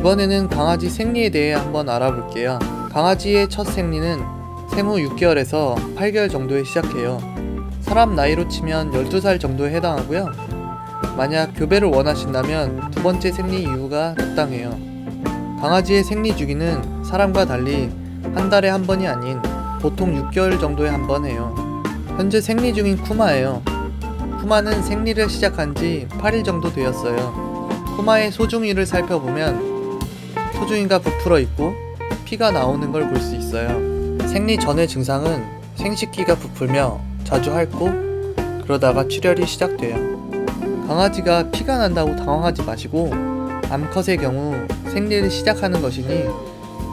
이번에는 강아지 생리에 대해 한번 알아볼게요. 강아지의 첫 생리는 생후 6개월에서 8개월 정도에 시작해요. 사람 나이로 치면 12살 정도에 해당하고요. 만약 교배를 원하신다면 두 번째 생리 이후가 적당해요. 강아지의 생리 주기는 사람과 달리 한 달에 한 번이 아닌 보통 6개월 정도에 한 번 해요. 현재 생리 중인 쿠마예요. 쿠마는 생리를 시작한 지 8일 정도 되었어요. 쿠마의 소중이를 살펴보면 소중이가 부풀어 있고 피가 나오는 걸 볼 수 있어요. 생리 전의 증상은 생식기가 부풀며 자주 핥고 그러다가 출혈이 시작돼요. 강아지가 피가 난다고 당황하지 마시고 암컷의 경우 생리를 시작하는 것이니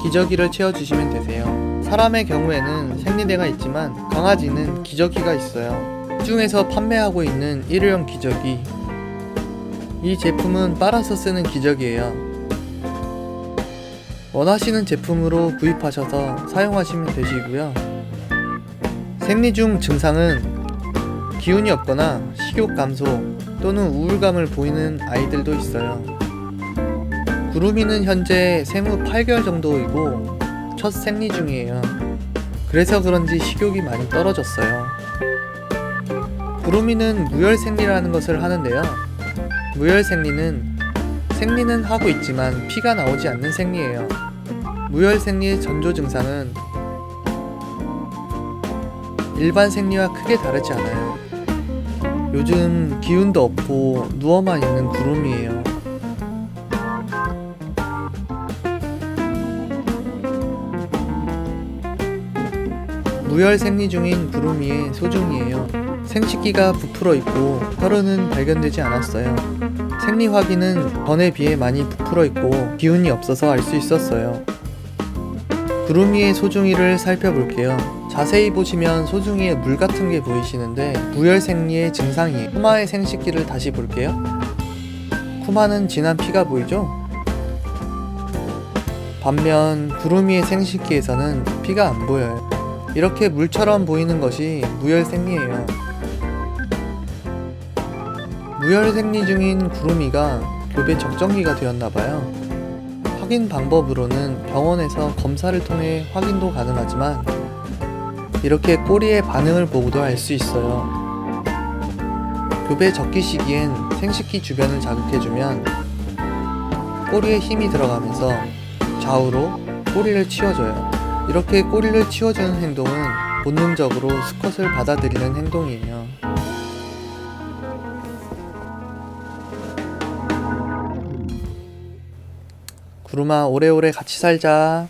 기저귀를 채워주시면 되세요. 사람의 경우에는 생리대가 있지만 강아지는 기저귀가 있어요. 시중에서 판매하고 있는 일회용 기저귀. 이 제품은 빨아서 쓰는 기저귀예요. 원하시는 제품으로 구입하셔서 사용하시면 되시고요. 생리 중 증상은 기운이 없거나 식욕 감소 또는 우울감을 보이는 아이들도 있어요. 구름이는 현재 생후 8개월 정도이고 첫 생리 중이에요. 그래서 그런지 식욕이 많이 떨어졌어요. 구름이는 무혈 생리라는 것을 하는데요. 무혈 생리는 생리는 하고 있지만 피가 나오지 않는 생리예요. 무혈 생리의 전조 증상은 일반 생리와 크게 다르지 않아요. 요즘 기운도 없고 누워만 있는 구름이에요. 무혈 생리 중인 구름이의 소중이에요. 생식기가 부풀어 있고 혈흔은 발견되지 않았어요. 생리 확인은 전에 비해 많이 부풀어 있고 기운이 없어서 알 수 있었어요. 구름이의 소중이를 살펴볼게요. 자세히 보시면 소중이에 물 같은 게 보이시는데 무혈 생리의 증상이에요. 쿠마의 생식기를 다시 볼게요. 쿠마는 진한 피가 보이죠? 반면 구름이의 생식기에서는 피가 안 보여요. 이렇게 물처럼 보이는 것이 무혈 생리예요. 무혈 생리 중인 구름이가 교배 적정기가 되었나 봐요. 확인 방법으로는 병원에서 검사를 통해 확인도 가능하지만 이렇게 꼬리의 반응을 보고도 알 수 있어요. 교배 적기 시기엔 생식기 주변을 자극해주면 꼬리에 힘이 들어가면서 좌우로 꼬리를 치워줘요. 이렇게 꼬리를 치워주는 행동은 본능적으로 수컷을 받아들이는 행동이에요. 구름아 오래오래 같이 살자.